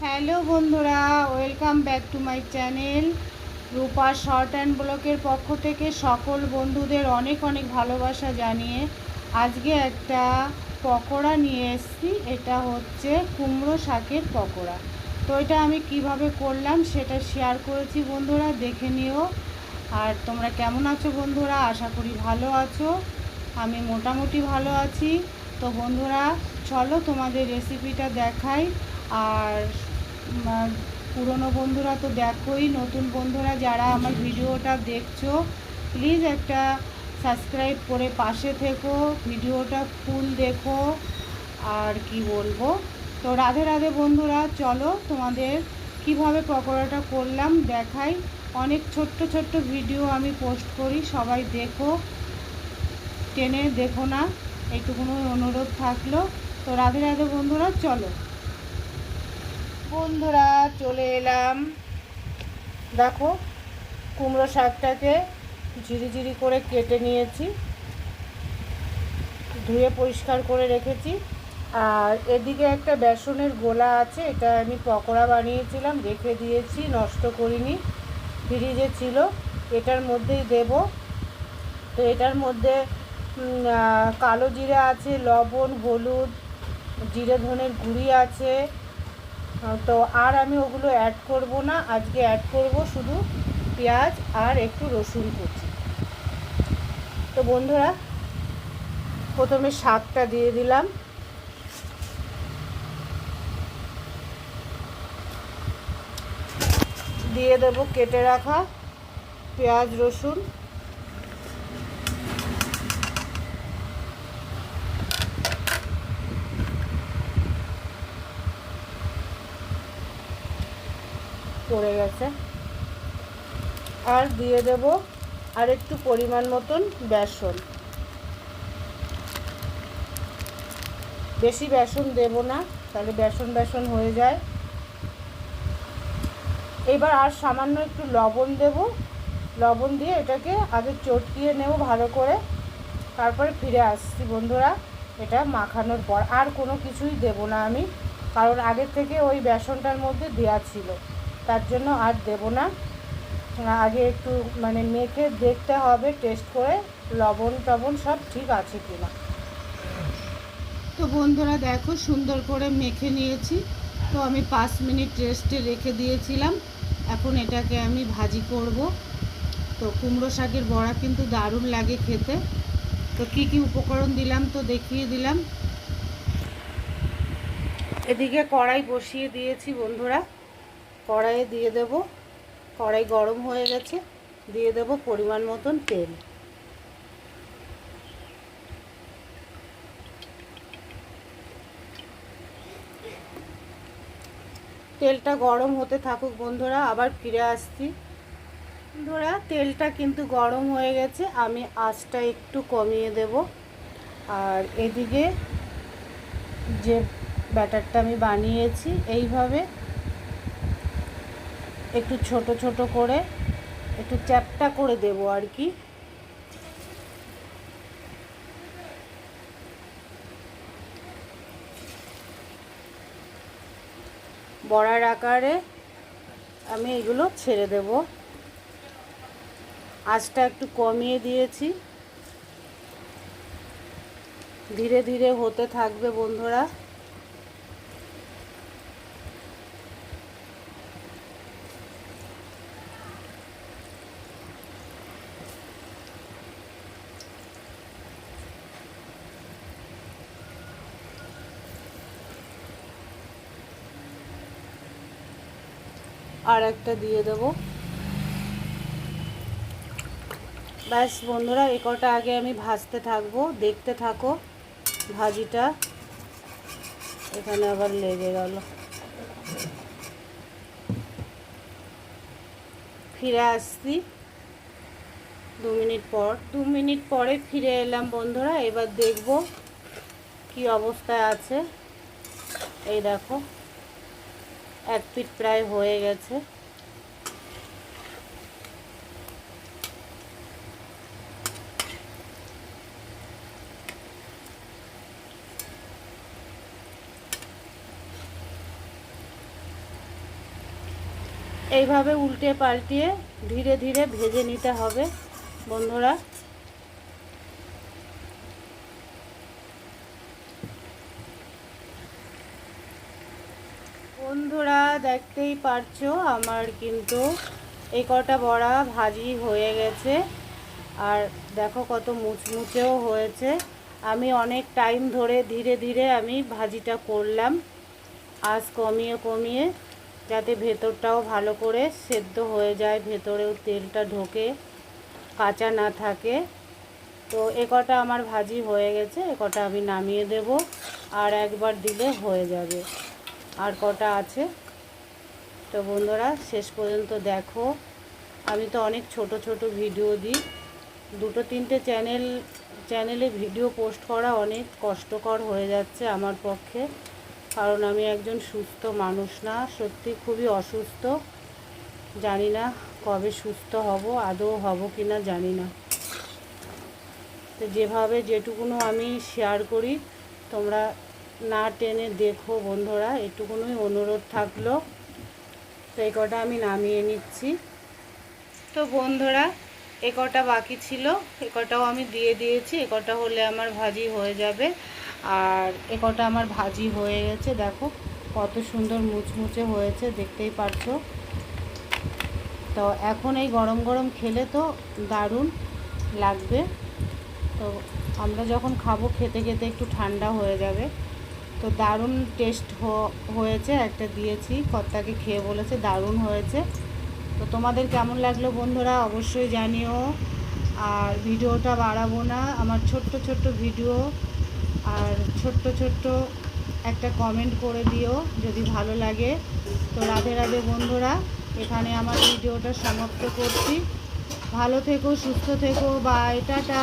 Hello বন্ধুরা welcome back to my channel Rupa short and ব্লকের পক্ষ থেকে সকল বন্ধুদের অনেক অনেক ভালোবাসা জানিয়ে আজকে একটা পকোড়া নিয়ে এসেছি। এটা হচ্ছে কুমড়ো শাকের পকোড়া। তো এটা আমি কীভাবে করলাম সেটা শেয়ার করেছি বন্ধুরা, দেখে নিও। আর তোমরা কেমন আছো বন্ধুরা? আশা করি ভালো আছো। আমি মোটামুটি ভালো আছি। তো বন্ধুরা, চলো তোমাদের রেসিপিটা দেখাই। আর পুরনো বন্ধুরা তো দেখোই, নতুন বন্ধুরা যারা আমার ভিডিওটা দেখছ প্লিজ একটা সাবস্ক্রাইব করে পাশে থেকো, ভিডিওটা ফুল দেখো। আর কি বলব? তো রাধে রাধে বন্ধুরা, চলো তোমাদের কীভাবে পকোড়াটা করলাম দেখাই। অনেক ছোট্ট ছোট্ট ভিডিও আমি পোস্ট করি, সবাই দেখো। টেনে দেখো না, এইটুকুনো অনুরোধ থাকল। তো রাধে রাধে বন্ধুরা, চলো। বন্ধুরা, চলে এলাম। দেখো, কুমড়ো শাকটাকে ঝিরি ঝিরি করে কেটে নিয়েছি। ধুয়ে পরিষ্কার করে রেখেছি। আর এদিকে একটা বেসনের গোলা আছে, এটা আমি পকোড়া বানিয়েছিলাম, রেখে দিয়েছি, নষ্ট করিনি। ফ্রিজে ছিল, এটার মধ্যেই দেব। তো এটার মধ্যে কালো জিরে আছে, লবণ, হলুদ, জিরে ধনের গুঁড়ি আছে। তো আর আমি ওগুলো অ্যাড করব না, আজকে অ্যাড করব শুধু পেঁয়াজ আর একটু রসুন কুচি। তো বন্ধুরা, প্রথমে শাকটা দিয়ে দিলাম। দিয়ে দেব, কেটে রাখা পেঁয়াজ, রসুন। পড়ে গেছে। আর দিয়ে দেব আর একটু পরিমাণ মতন বেসন। বেশি বেসন দেব না, তাহলে বেসন বেসন হয়ে যায়। এবার আর সামান্য একটু লবণ দেব। লবণ দিয়ে এটাকে আগে চটকিয়ে নেব ভালো করে। তারপরে ফিরে আসছি বন্ধুরা, এটা মাখানোর পর। আর কোনো কিছুই দেব না আমি, কারণ আগের থেকে ওই বেসনটার মধ্যে দেওয়া ছিল। তার জন্য আর দেব না। আগে একটু মানে মেখে দেখতে হবে, টেস্ট করে লবণ টবণ সব ঠিক আছে কিনা। তো বন্ধুরা দেখো, সুন্দর করে মেখে নিয়েছি। তো আমি পাঁচ মিনিট রেস্টে রেখে দিয়েছিলাম। এখন এটাকে আমি ভাজি করব। তো কুমড়ো শাকের বড়া কিন্তু দারুণ লাগে খেতে। তো কি কি উপকরণ দিলাম তো দেখিয়ে দিলাম। এদিকে কড়াই বসিয়ে দিয়েছি বন্ধুরা। কড়াইয়ে দিয়ে দেব। কড়াই গরম হয়ে গেছে। দিয়ে দেব পরিমাণ মতন তেল। তেলটা গরম হতে থাকুক বন্ধুরা, আবার ফিরে আসছি। বন্ধুরা, তেলটা কিন্তু গরম হয়ে গেছে, আমি আঁচটা একটু কমিয়ে দেব। আর এদিকে যে ব্যাটারটা আমি বানিয়েছি, এইভাবে একটু ছোট ছোট করে একটু চ্যাপটা করে দেব আর কি। বড়ার আকারে আমি এগুলো ছেড়ে দেব। আঁচটা একটু কমিয়ে দিয়েছি। ধীরে ধীরে হতে থাকবে বন্ধুরা। আর একটা দিয়ে দেবো। ব্যাস বন্ধুরা, এ কটা আগে আমি ভাজতে থাকব, দেখতে থাকো ভাজিটা। এখানে আবার লেগে গেল। ফিরে আসছি দু মিনিট পর। দু মিনিট পরে ফিরে এলাম বন্ধুরা, এবার দেখব কি অবস্থায় আছে। এই দেখো। এক পিট প্রায় হয়ে গেছে। এইভাবে উল্টে পাল্টিয়ে ধীরে ধীরে ভেজে নিতে হবে বন্ধুরা। বন্ধুরা দেখতেই পারছ, আমার কিন্তু এই কটা বড়া ভাজি হয়ে গেছে। আর দেখো কত মুচমুচেও হয়েছে। আমি অনেক টাইম ধরে ধীরে ধীরে আমি ভাজিটা করলাম। আজ কমিয়ে কমিয়ে যাতে ভেতরটাও ভালো করে সেদ্ধ হয়ে যায়, ভেতরেও তেলটা ঢোকে, কাঁচা না থাকে। তো এ কটা আমার ভাজি হয়ে গেছে, এ কটা আমি নামিয়ে দেব, আর একবার দিলে হয়ে যাবে। আর কটা আছে? তো বন্ধুরা, শেষ পর্যন্ত দেখো। আমি তো অনেক ছোট ছোট ভিডিও দিই। দুটো তিনটে চ্যানেল, চ্যানেলে ভিডিও পোস্ট করা অনেক কষ্টকর হয়ে যাচ্ছে আমার পক্ষে। কারণ আমি একজন সুস্থ মানুষ না, সত্যি খুবই অসুস্থ। জানি না কবে সুস্থ হব, আদৌ হব কি না জানি না। তো যেভাবে যেটুকুনো আমি শেয়ার করি, তোমরা না টেনে দেখো বন্ধুরা, এটুকুনই অনুরোধ থাকল। এই কটা আমি নামিয়ে নিচ্ছি। তো বন্ধুরা, এ কটা বাকি ছিল, এ কটাও আমি দিয়ে দিয়েছি, এ কটা হলে আমার ভাজি হয়ে যাবে। আর এ কটা আমার ভাজি হয়ে গেছে, দেখো কত সুন্দর মুচমুচে হয়েছে, দেখতেই পারছ। তো এখন এই গরম গরম খেলে তো দারুণ লাগবে। তো আমরা যখন খাব, খেতে খেতে একটু ঠান্ডা হয়ে যাবে। তো দারুণ টেস্ট হয়েছে, একটা দিয়েছি। কর্তাকে খেয়ে বলেছে, দারুণ হয়েছে। তো তোমাদের কেমন লাগল বন্ধুরা, অবশ্যই জানিও। আর ভিডিওটা বাড়াবো না, আমার ছোট্ট ছোট্ট ভিডিও। আর ছোট্ট ছোট্ট একটা কমেন্ট করে দিও, যদি ভালো লাগে। তো রাধে রাধে বন্ধুরা, এখানে আমার ভিডিওটা সমাপ্ত করছি। ভালো থেকো, সুস্থ থেকো বাই টাটা।